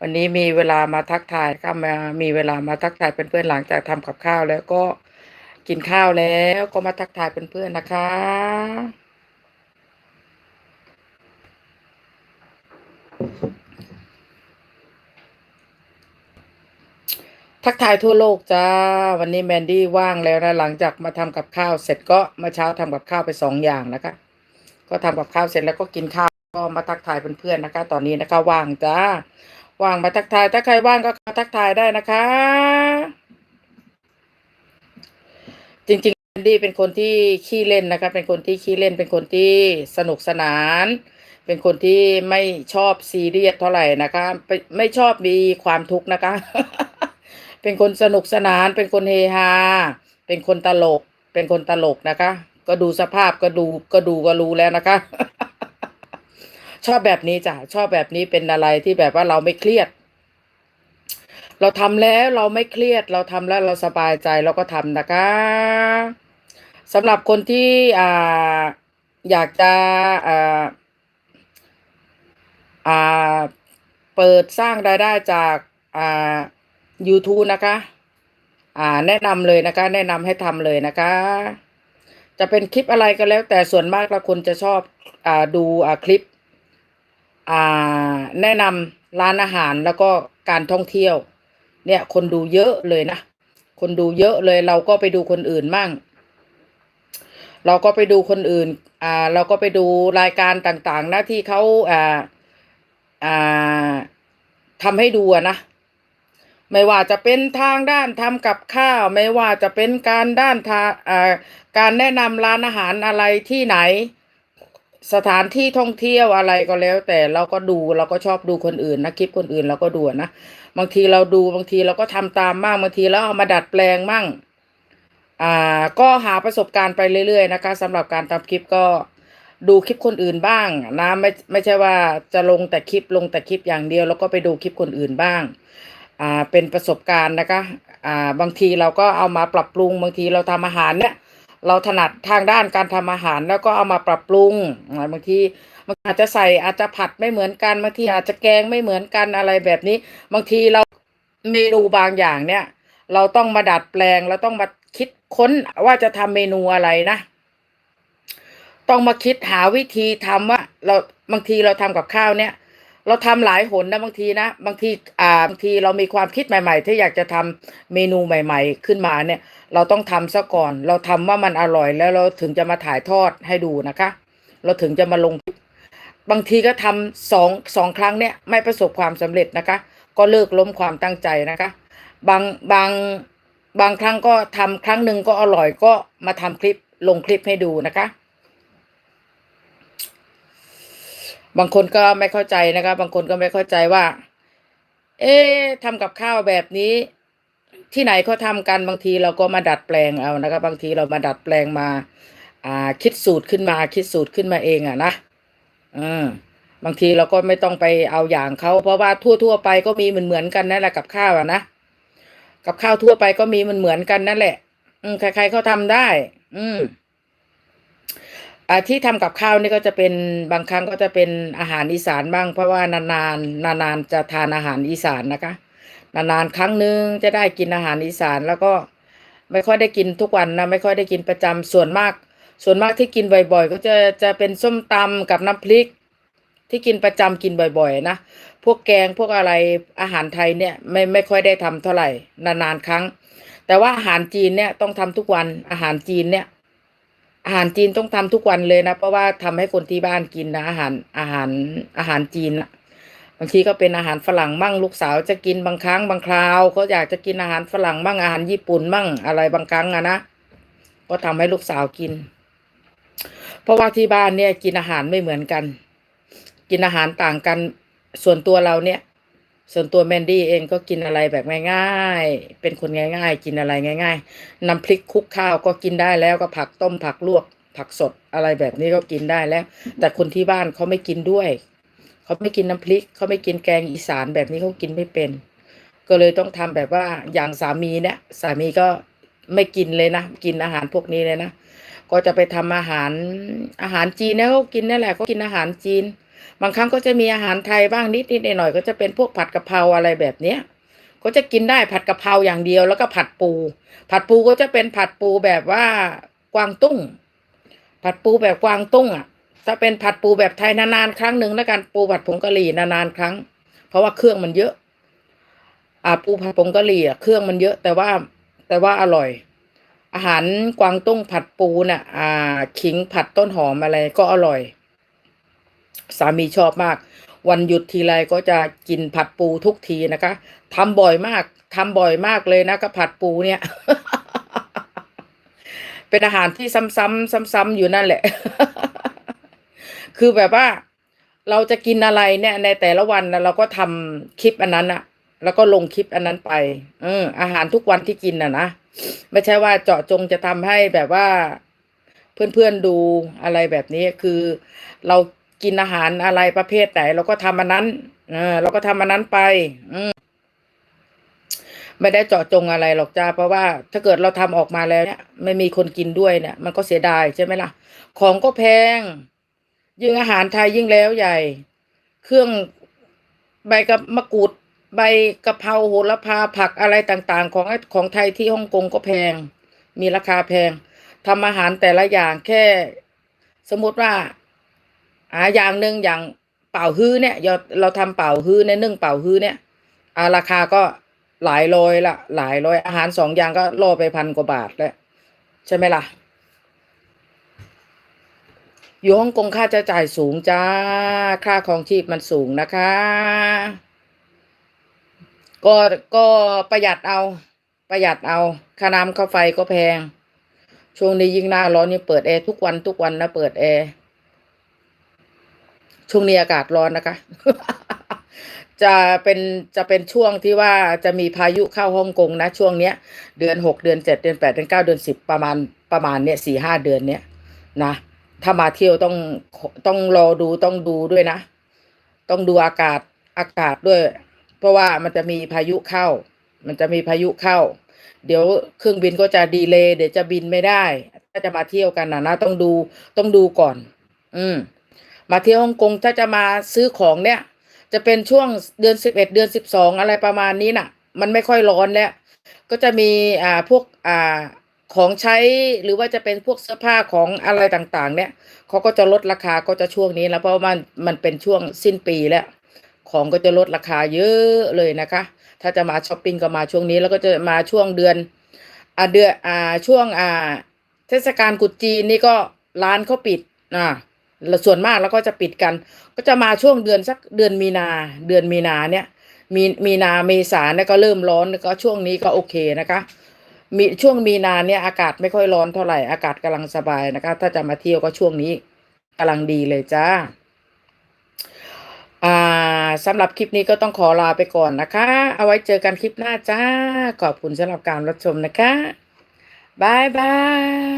วันนี้มีเวลามาทักทายก็มามีเวลามาทักทายเพื่อนๆหลังจากทำกับข้าวแล้วก็กินข้าวแล้วก็มาทักทายเพื่อนๆนะคะ ทักทายทั่วโลกจ้า วันนี้แมนดี้ว่างแล้วนะหลังจากมาทำกับข้าวเสร็จก็มื่อเช้าทำกับข้าวไปสองอย่างนะคะ ก็ทำกับข้าวเสร็จแล้วก็กินข้าว ก็มาทักทายเพื่อนๆนะคะ ตอนนี้นะคะว่างจ้าว่างมาทักทาย ถ้าใครว่างก็มาทักทายได้นะคะ จริงๆแอนดี้เป็นคนที่ขี้เล่นนะคะ เป็นคนที่ขี้เล่น เป็นคนที่สนุกสนาน เป็นคนที่ไม่ชอบซีเรียสเท่าไหร่นะคะ ไม่ไม่ชอบมีความทุกข์นะคะ เป็นคนสนุกสนาน เป็นคนเฮฮา เป็นคนตลก เป็นคนตลกนะคะ ก็ดูสภาพก็ดูก็ดูก็รู้แล้วนะคะ ชอบแบบนี้จ้ะชอบแบบนี้เป็นอะไรที่แบบว่าเราไม่เครียด เราทำแล้วเราไม่เครียด เราทำแล้วเราสบายใจเราก็ทำนะคะสำหรับคนที่อ่าอยากจะอ่าอ่าเปิดสร้างรายได้จากอ่า YouTube นะคะ อ่า แนะนำเลยนะคะ แนะนำให้ทำเลยนะคะ จะเป็นคลิปอะไรก็แล้วแต่ส่วนมากแล้วคนจะชอบอ่าดูอ่าคลิป อ่าแนะนำร้านอาหารแล้วก็การท่องเที่ยว เนี่ย คนดูเยอะเลยนะ คนดูเยอะเลยเราก็ไปดูคนอื่นมั่ง เราก็ไปดูคนอื่น อ่า เราก็ไปดูรายการต่างๆนะที่เขาอ่าอ่าทำให้ดูนะไม่ว่าจะเป็นทางด้านทำกับข้าว ไม่ว่าจะเป็นการด้านทาอ่าการแนะนำร้านอาหารอะไรที่ไหน สถานที่ท่องเที่ยวอะไรก็แล้ว แต่เราก็ดูเราก็ชอบดูคนอื่นนะคลิปคนอื่นเราก็ดูนะบางทีเราดูบางทีเราก็ทำตามบ้างบางทีเราเอามาดัดแปลงมั่งอ่าก็หาประสบการณ์ไปเรื่อย ๆ นะคะสำหรับการทำคลิปก็ดูคลิปคนอื่นบ้างนะไม่ไม่ใช่ว่าจะลงแต่คลิปลงแต่คลิปอย่างเดียว แล้วก็ไปดูคลิปคนอื่นบ้างอ่าเป็นประสบการณ์นะคะอ่าบางทีเราก็เอามาปรับปรุงบางทีเราทำอาหารเนี่ย เราถนัดทางด้านการทำอาหารแล้วก็เอามาปรับปรุงอ่าบางทีมันอาจจะใส่อาจจะผัดไม่เหมือนกันบางทีอาจจะแกงไม่เหมือนกันอะไรแบบนี้ บางทีเราเมนูบางอย่างเนี่ย เราต้องมาดัดแปลงเราต้องมาคิดค้นว่าจะทำเมนูอะไรนะ ต้องมาคิดหาวิธีทำว่า เราบางทีเราทำกับข้าวเนี่ย เราทำหลายหนนะบางทีนะบางทีอ่าบางทีเรามีความคิดใหม่ ๆ ที่อยากจะทำเมนูใหม่ ๆ ขึ้นมาเนี่ย เราต้องทำซะก่อน เราทำว่ามันอร่อยแล้วเราถึงจะมาถ่ายทอดให้ดูนะคะ เราถึงจะมาลง บางทีก็ทำสองสองครั้งเนี่ยไม่ประสบความสำเร็จนะคะ ก็เลิกล้มความตั้งใจนะคะ บางบางบางครั้งก็ทำครั้งหนึ่งก็อร่อยก็มาทำคลิปลงคลิปให้ดูนะคะ บางคนก็ไม่เข้าใจนะคะบางคนก็ไม่เข้าใจว่า เอ๊ะทำกับข้าวแบบนี้ ที่ไหนเขาทำกันบางทีเราก็มาดัดแปลงเอานะคะบางทีเรามาดัดแปลงมาอ่าคิดสูตรขึ้นมาคิดสูตรขึ้นมาเองอะนะอืมบางทีเราก็ไม่ต้องไปเอาอย่างเขาเพราะว่าทั่วทั่วๆไปก็มีเหมือนเหมือนกันนั่นแหละกับข้าวอะนะกับข้าวทั่วไปก็มีเหมือนเหมือนกันนั่นแหละ อืมใครๆเขาทำได้ อืม ที่ทำกับข้าวนี่ก็จะเป็นบางครั้งก็จะเป็นอาหารอีสานบ้าง เพราะว่านานๆนานๆจะทานอาหารอีสานนะคะ นานๆครั้งหนึ่งจะได้กินอาหารอีสานแล้วก็ไม่ค่อยได้กินทุกวันนะไม่ค่อยได้กินประจำส่วนมาก ส่วนมากที่กินบ่อยๆ ก็จะจะเป็นส้มตำกับน้ำพริก ที่กินประจำกินบ่อยๆนะพวกแกงพวกอะไรอาหารไทยเนี่ยไม่ไม่ค่อยได้ทำเท่าไหร่นานๆครั้ง แต่ว่าอาหารจีนเนี่ยต้องทำทุกวันอาหารจีนเนี่ย อาหารจีนต้องทำทุกวันเลยนะ เพราะว่าทำให้คนที่บ้านกินนะอาหารอาหารอาหารจีนบางทีก็เป็นอาหารฝรั่งมั่งลูกสาวจะกินบางครั้งบางคราวเขาอยากจะกินอาหารฝรั่งมั่งอาหารญี่ปุ่นมั่งอะไรบางครั้งอะนะก็ทำให้ลูกสาวกิน เพราะว่าที่บ้านเนี่ยกินอาหารไม่เหมือนกัน กินอาหารต่างกันส่วนตัวเราเนี่ย ส่วนตัวแมนดี้เองก็กินอะไรแบบง่ายๆ เป็นคนง่าย ๆ กินอะไรง่าย ๆ น้ำพริกคลุกข้าวก็กินได้แล้วก็ผักต้มผักลวก ผักสดอะไรแบบนี้ก็กินได้แล้ว แต่คนที่บ้านเขาไม่กินด้วย เขาไม่กินน้ำพริก เขาไม่กินแกงอีสานแบบนี้เขากินไม่เป็น ก็เลยต้องทำแบบว่าอย่างสามีเนี่ยสามีก็ไม่กินเลยนะ กินอาหารพวกนี้เลยนะ ก็จะไปทำอาหารอาหารจีนเนี่ยเขากินนั่นแหละเขากินอาหารจีน บางครั้งก็จะมีอาหารไทยบ้างนิดนิดหน่อยๆก็จะเป็นพวกผัดกะเพราอะไรแบบเนี้ยก็จะกินได้ผัดกะเพราอย่างเดียวแล้วก็ผัดปู ผัดปูก็จะเป็นผัดปูแบบว่ากวางตุ้ง ผัดปูแบบกวางตุ้งอะ ถ้าเป็นผัดปูแบบไทยนานๆครั้งหนึ่งแล้วกันปูผัดผงกะหรี่นานๆครั้ง เพราะว่าเครื่องมันเยอะ อ่าปูผัดผงกะหรี่อะเครื่องมันเยอะแต่ว่าแต่ว่าอร่อย อาหารกวางตุ้งผัดปูน่ะ อ่า ขิงผัดต้นหอมอะไรก็อร่อย สามีชอบมาก วันหยุดทีไรก็จะกินผัดปูทุกทีนะคะทำบ่อยมากทำบ่อยมากเลยนะก็ผัดปูเนี่ย เป็นอาหารที่ซ้ำๆซ้ำๆอยู่นั่นแหละ คือแบบว่าเราจะกินอะไรเนี่ย ในแต่ละวันเราก็ทำคลิปอันนั้นอะแล้วก็ลงคลิปอันนั้นไป เออ อาหารทุกวันที่กินน่ะนะ ไม่ใช่ว่าเจาะจงจะทำให้แบบว่าเพื่อนๆดูอะไรแบบนี้คือเรา กินอาหารอะไรประเภทไหนเราก็ทำอันนั้น เออ เราก็ทำอันนั้นไป อืมไม่ได้เจาะจงอะไรหรอกจ้าเพราะว่าถ้าเกิดเราทำออกมาแล้วเนี่ยไม่มีคนกินด้วยเนี่ย มันก็เสียดายใช่ไหมล่ะ ของก็แพง ยิ่งอาหารไทยยิ่งแล้วใหญ่ เครื่องใบกับมะกรูดใบกะเพราโหระพาผักอะไรต่างๆ ของของไทยที่ฮ่องกงก็แพง มีราคาแพงทำอาหารแต่ละอย่างแค่ สมมติว่า อ่าอย่างหนึ่งอย่างเป่าฮื้อเนี่ยเราเราทำเป่าฮื้อเนี่ยนึ่งเป่าฮื้อเนี่ยอ่าราคาก็หลายร้อยละหลายร้อยอาหารสองอย่างก็ล่อไปพันกว่าบาทแล้วใช่ไหมล่ะ อยู่ฮ่องกงค่าใช้จ่ายสูงจ้า ค่าของชีพมันสูงนะคะ ก็ก็ประหยัดเอา ประหยัดเอาค่าน้ำค่าไฟก็แพง ช่วงนี้ยิ่งหน้าร้อนนี่เปิดแอร์ทุกวันทุกวันนะเปิดแอร์ ช่วงนี้อากาศร้อนนะคะ จะเป็นจะเป็นช่วงที่ว่าจะมีพายุเข้าฮ่องกงนะ ช่วงเนี้ย เดือนหกเดือนเจ็ดเดือนแปดเดือนเก้าเดือนสิบประมาณประมาณเนี้ยสี่ห้าเดือนเนี้ยนะถ้ามาเที่ยวต้องต้องรอดูต้องดูด้วยนะ ต้องดูอากาศอากาศด้วย เพราะว่ามันจะมีพายุเข้า มันจะมีพายุเข้า เดี๋ยวเครื่องบินก็จะดีเลย์เดี๋ยวจะบินไม่ได้ ถ้าจะมาเที่ยวกันนะนะต้องดูต้องดูก่อน อืม มาเที่ยวฮ่องกงถ้าจะมาซื้อของเนี่ย จะเป็นช่วงเดือนสิบเอ็ดเดือนสิบสองอะไรประมาณนี้น่ะ มันไม่ค่อยร้อนแล้ว ก็จะมีอ่าพวกอ่าของใช้หรือว่าจะเป็นพวกเสื้อผ้าของอะไรต่างๆ เนี่ยเขาก็จะลดราคาก็จะช่วงนี้แล้วเพราะมันมันเป็นช่วงสิ้นปีแล้ว ของก็จะลดราคาเยอะเลยนะคะ ถ้าจะมาช้อปปิ้งก็มาช่วงนี้แล้วก็จะมาช่วงเดือนอ่าเดือนอ่าช่วงอ่าเทศกาลกุดจีนนี่ก็ร้านเขาปิดอ่า ส่วนมากแล้วก็จะปิดกัน ก็จะมาช่วงเดือนสักเดือนมีนาเดือนมีนาเนี่ย มีมีนาเมษาเนี่ยก็เริ่มร้อนก็ช่วงนี้ก็โอเคนะคะ มีช่วงมีนาเนี่ยอากาศไม่ค่อยร้อนเท่าไหร่อากาศกำลังสบายนะคะ ถ้าจะมาเที่ยวก็ช่วงนี้กำลังดีเลยจ้าอ่าสำหรับคลิปนี้ก็ต้องขอลาไปก่อนนะคะ เอาไว้เจอกันคลิปหน้าจ้า ขอบคุณสำหรับการรับชมนะคะบายบาย